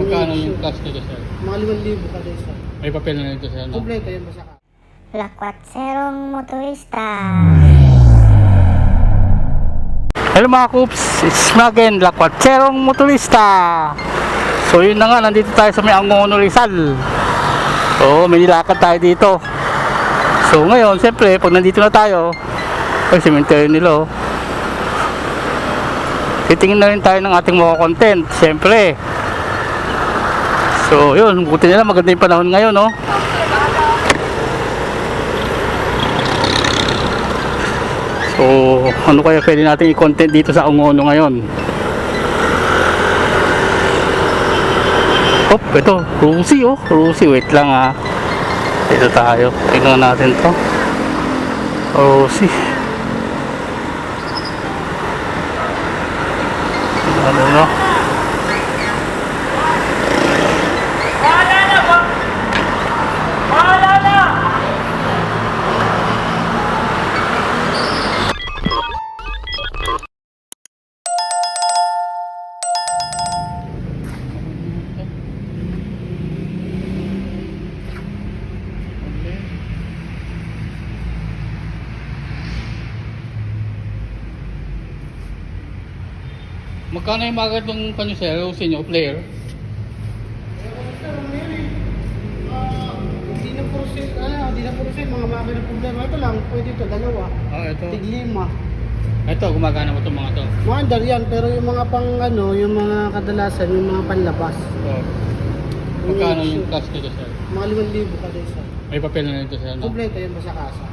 Magkano yung cash nito, sir? Mga 5,000 kada isa. May papel na nito, sir, no? Kompleto yan basta ka. Lakwatserong motorista. Hello mga Coops, it's me again, Lakwatserong Motorista. So yun na nga, nandito tayo sa may Angono Rizal. Oo, may nilakad tayo dito. So ngayon, siyempre, pag nandito na tayo, ay cemetery nila oh. Titingin na rin tayo ng ating mga content, siyempre. So yun, buti nila maganda yung panahon ngayon, no? So, ano kaya pwede natin i-content dito sa Ongono ngayon? Hop, ito, Rusi oh. Rusi, wait lang ah. Dito tayo. Tingnan natin to. Rusi. Ano Magkano yung mga itong kanyo sir, Rusi nyo, player? Hindi na puro sale, ano, hindi na puro sale, mga makina problema. Ito lang, pwede ito, dalawa. Ah, ito. Tig lima. Ito, gumagana mo itong mga to. Mga andar yan, pero yung mga pang ano, yung mga kadalasan, yung mga panlabas. Oh. Magkano yung cash nito sir? Mga 5,000 kada isa. May papel na nito sir, no? Kompleto yan basta kasa.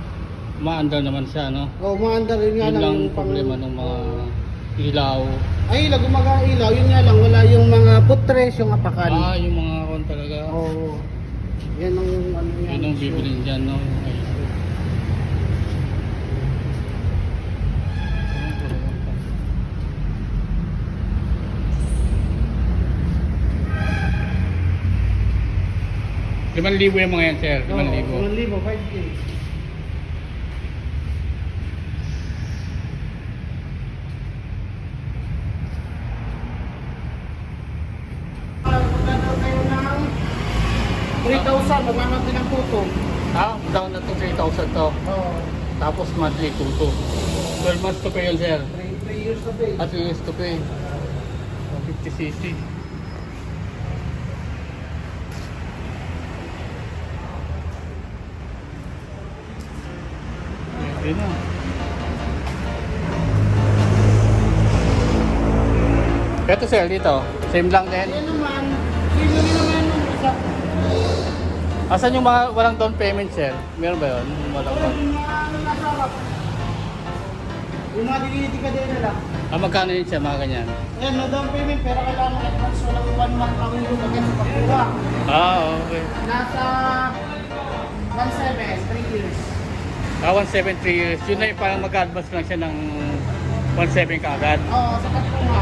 Maandar naman siya, no? O, mga andar yun nga Yun lang. yung pang- problema ng mga ilaw. Ay, ilaw, gumaga ilaw, yun nga lang, wala yung mga putres, yung apakan. Ah, yung mga kon talaga. Oo. Yan ang ano yan. Yun ang bibilin dyan, no? Ay, Liman libo yung mga yan, sir. Liman libo. 5,000, 5K. Magkano kayo ng 3,000, magmamati ng puto. Ah, down na to 3,000 to. Oo. Tapos monthly 2 to. 12 months to pay yun, sir. 3 years na pay. At least to pay. 50cc. Pwede na. Ito sir, dito. Same lang din. Yan naman, yung isa. Asan yung mga walang down payment sir? Meron ba yun? Yung Walang Wala down. yung mga diniti ka din nila. Ah, magkano yun siya mga ganyan? Yan, no down payment, pero kailangan advance walang one month lang yung agad sa pagkuha. Ah, okay. Nasa 1.7, 3 years. Ah, 173 years. Yun na yung parang mag-advance lang siya ng 17 kaagad. Oo, sa pagkuha.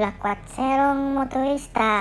Lakwatserong motorista.